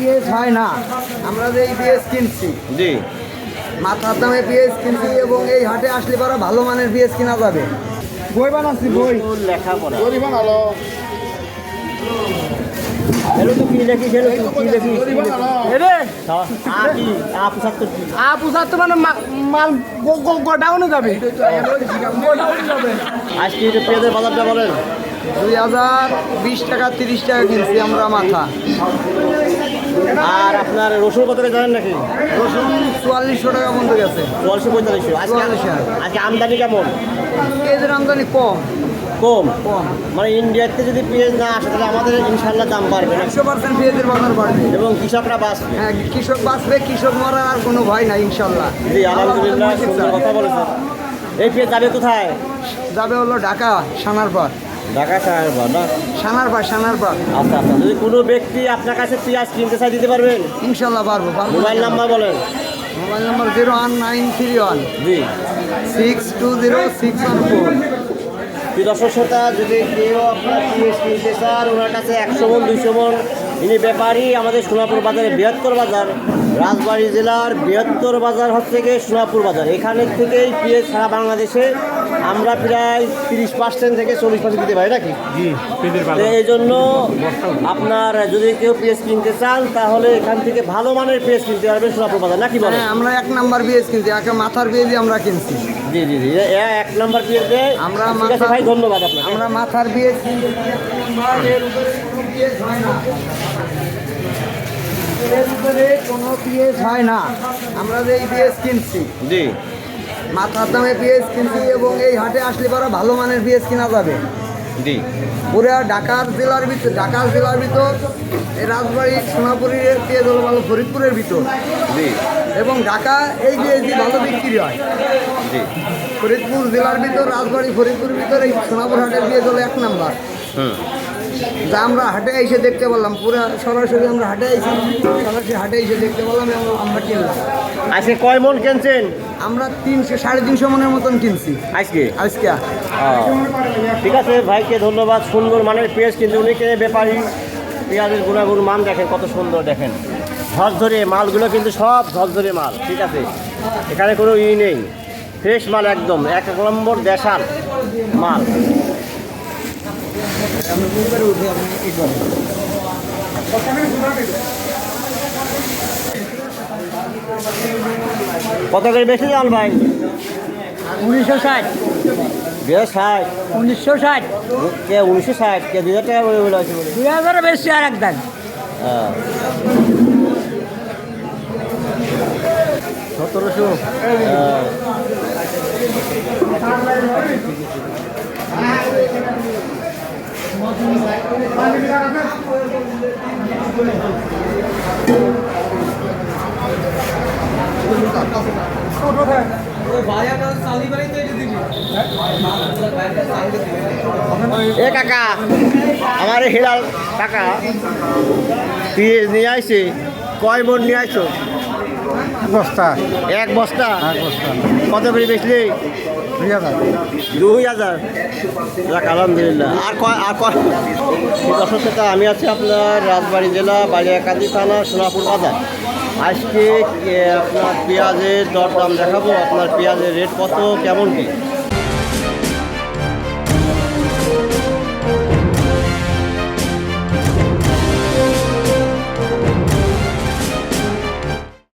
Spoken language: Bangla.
পিএস হয় না। আমরা যে এই পিএস কিনছি। জি। মাথার দামে পিএস কিনছি এবং এই হাটে আসলে পরে ভালো মানের পিএস কিনা যাবে। বই বানাচ্ছি বই। লেখাপড়া। মানে এটা পেঁয়াজের বাজারটা বলেন। দুই হাজার বিশ টাকা তিরিশ টাকা কিনছি আমরা মাথা। আর আপনার রসুন কত জানেন নাকি? রসুন চুয়াল্লিশশো টাকা বন্ধ গেছে। চুয়াল্লিশশো পঁয়তাল্লিশশো। আজকে চুয়াল্লিশশো। আজকে আমদানি কেমন? পেঁয়াজের আমদানি কম। কম? কম। মানে ইন্ডিয়াতে যদি পেঁয়াজ না আসে তাহলে আমাদের ইনশাল্লাহ দাম বাড়বে একশো পার্সেন্ট পেঁয়াজের বাজার বাড়বে। এবং কৃষকরা বাঁচবে? হ্যাঁ কৃষক বাঁচবে কৃষক মরার আর কোনো ভয় নাই ইনশাল্লাহ জি আলহামদুলিল্লাহ কথা বলেছেন। এই পেঁয়াজ যাবে কোথায়? যাবে হলো ঢাকা সানার পর ঢাকা পর না? সানার সানারবা সানার পর আচ্ছা আচ্ছা যদি কোনো ব্যক্তি আপনার কাছে পেঁয়াজ কিনতে চাই দিতে পারবেন? ইনশাল্লাহ পারব পারব। মোবাইল নাম্বার বলেন। Mobile number zero one nine three one জি। Six two zero six one four. দর্শক শ্রোতা যদি কেউ আপনার কিনতে চান ওনার কাছে একশো মন দুইশো মন ইনি ব্যাপারী আমাদের সোনাপুর বাজারে বৃহত্তর বাজার। রাজবাড়ী জেলার বৃহত্তর বাজার হচ্ছে গিয়ে সোনাপুর বাজার। এখানের থেকেই পেঁয়াজ সারা বাংলাদেশে আমরা প্রায় তিরিশ পার্সেন্ট থেকে চল্লিশ পার্সেন্ট দিতে পারি নাকি? জি এই জন্য আপনার যদি কেউ পেঁয়াজ কিনতে চান তাহলে এখান থেকে ভালো মানের পেঁয়াজ কিনতে পারবেন সোনাপুর বাজার নাকি বলেন? হ্যাঁ আমরা এক নাম্বার পেঁয়াজ কিনছি একে মাথার পেঁয়াজই আমরা কিনছি। জি জি জি এক নম্বর পেঁয়াজ দেয়। আমরা মাথা- ভাই ধন্যবাদ আপনার আমরা মাথার পেঁয়াজ কিনছি এর উপরে কোনো পেঁয়াজ হয় না। এর উপরে কোনো পেঁয়াজ হয় না। আমরা যে এই পেঁয়াজ কিনছি। জি। মাথার দামে পেঁয়াজ কিনছি এবং এই হাটে আসলে পরে ভালো মানের পেঁয়াজ কিনা যাবে। জি। পুরা ঢাকার জেলার ভিতর ঢাকার জেলার ভিতর এই রাজবাড়ি সোনাপুরের পেঁয়াজ হলো ভালো ফরিদপুরের ভিতর। জি। এবং ঢাকা এই পেঁয়াজই ভালো বিক্রি হয়। জি। ফরিদপুর জেলার ভিতর রাজবাড়ি ফরিদপুরের ভিতর এই সোনাপুর হাটের পেঁয়াজ হলো এক নাম্বার। হুম। যা আমরা হাটে এসে দেখতে পারলাম পুরো সরাসরি আমরা হাটে এসে সরাসরি হাটে এসে দেখতে পারলাম এবং আমরা কিনলাম। আজকে কয় মন কিনছেন? আমরা তিনশো সাড়ে তিনশো মনের মতন কিনছি। আজকে? আজকে। ঠিক আছে ভাইকে ধন্যবাদ সুন্দর মানের পেঁয়াজ কিন্তু উনি কে ব্যাপারী। পেঁয়াজের গুণাগুণ মান দেখেন কত সুন্দর দেখেন। ঝরঝরে মালগুলো কিন্তু সব ঝরঝরে মাল ঠিক আছে। এখানে কোনো ই নেই। ফ্রেশ মাল একদম এক নম্বর দেশাল মাল। কত করে বেশি যান ভাই? উনিশশো ষাট। দুই ষাট। উনিশশো ষাট। কে উনিশশো ষাট? কে দুই হাজার টাকা বলে আছে দুই হাজার বেশি আর একদম হ্যাঁ। সতেরোশো। হ্যাঁ। এ কাকা আমার হিলাল কাকা নিয়ে আইছে কয় মন নিয়ে আইছো? বস্তা। এক বস্তা? কত করে বেচলি? দুই হাজার। দুই হাজার? যাক আলহামদুলিল্লাহ। আর আর দর্শক আমি আছি আপনার রাজবাড়ি জেলা বালিয়াকান্দি থানা সোনাপুর বাজার। আজকে আপনার পেঁয়াজের দরদাম দেখাবো? আপনার পেঁয়াজের রেট কত? কেমন কি?